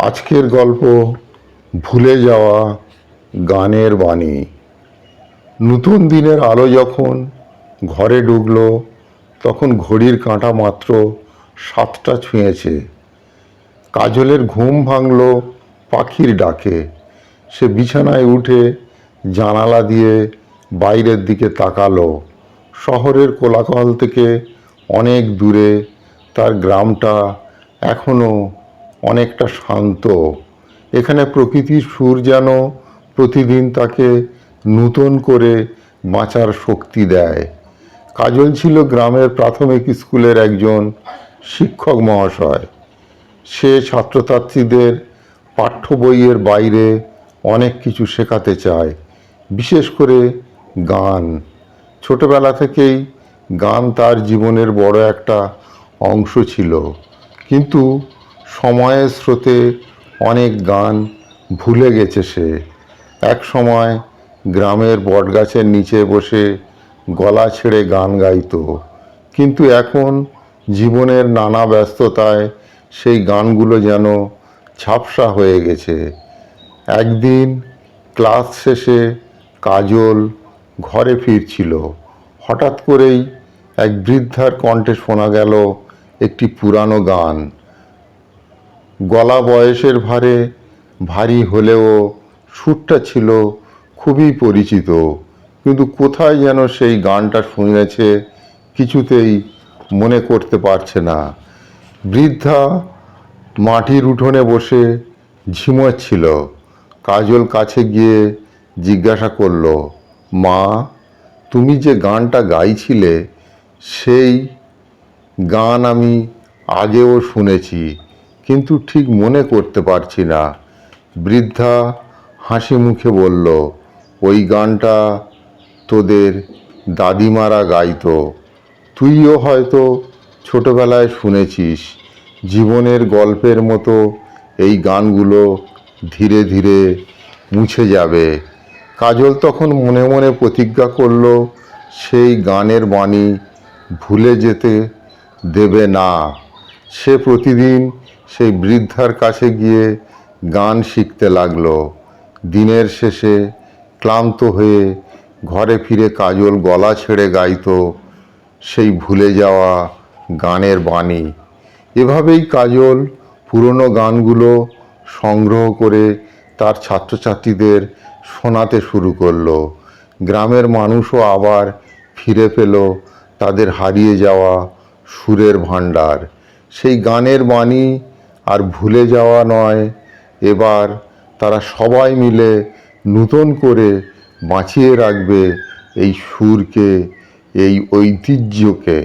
আজকের গল্প ভুলে যাওয়া গানের বাণী। নতুন দিনের আলো যখন ঘরে ঢুকলো, তখন ঘড়ির কাঁটা মাত্র সাতটা ছুঁয়েছে। কাজলের ঘুম ভাঙল পাখির ডাকে। সে বিছানায় উঠে জানালা দিয়ে বাইরের দিকে তাকালো। শহরের কোলাকল থেকে অনেক দূরে তার গ্রামটা এখনও অনেকটা শান্ত। এখানে প্রকৃতির সুর যেন প্রতিদিন তাকে নূতন করে বাঁচার শক্তি দেয়। কাজল ছিল গ্রামের প্রাথমিক স্কুলের একজন শিক্ষক মহাশয়। সে ছাত্রছাত্রীদের পাঠ্য বইয়ের বাইরে অনেক কিছু শেখাতে চায়, বিশেষ করে গান। ছোটবেলা থেকেই গান তার জীবনের বড় একটা অংশ ছিল। কিন্তু সময়ের স্রোতে অনেক গান ভুলে গেছে সে। এক সময় গ্রামের বটগাছের নিচে বসে গলা ছেড়ে গান গাইতো। কিন্তু এখন জীবনের নানা ব্যস্ততায় সেই গানগুলো যেন ঝাপসা হয়ে গেছে। একদিন ক্লাস শেষে কাজল ঘরে ফিরছিল। হঠাৎ করেই এক বৃদ্ধার কণ্ঠে শোনা গেল একটি পুরানো গান। গলা বয়সের ভারে ভারী হলেও সুরটা ছিল খুবই পরিচিত। কিন্তু কোথায় যেন সেই গানটা শুনেছে কিছুতেই মনে করতে পারছে না। বৃদ্ধা মাটির উঠোনে বসে ঝিমোচ্ছিল। কাজল কাছে গিয়ে জিজ্ঞাসা করল, মা, তুমি যে গানটা গাইছিলে, সেই গান আমি আগেও শুনেছি। কিন্তু ঠিক মনে করতে পারছি না। বৃদ্ধা হাসি মুখে বলল, ওই গানটা তোদের দাদিমারা গাইতো। তুইও হয়তো ছোটবেলায় শুনেছিস। জীবনের গল্পের মতো এই গানগুলো ধীরে ধীরে মুছে যাবে। কাজল তখন মনে মনে প্রতিজ্ঞা করল, সেই গানের বাণী ভুলে যেতে দেবে না। সে প্রতিদিন সেই বৃদ্ধার কাছে গিয়ে গান শিখতে লাগল। দিনের শেষে ক্লান্ত হয়ে ঘরে ফিরে কাজল গলা ছেড়ে গাইত সেই ভুলে যাওয়া গানের বাণী। এভাবেই কাজল পুরনো গানগুলো সংগ্রহ করে তার ছাত্রছাত্রীদের শোনাতে শুরু করল। গ্রামের মানুষও আবার ফিরে পেল তাদের হারিয়ে যাওয়া সুরের ভাণ্ডার। সেই গানের বাণী আর ভুলে যাওয়া নয়। এবার তারা সবাই মিলে নূতন করে বাঁচিয়ে রাখবে এই সুরকে, এই ঐতিহ্যকে।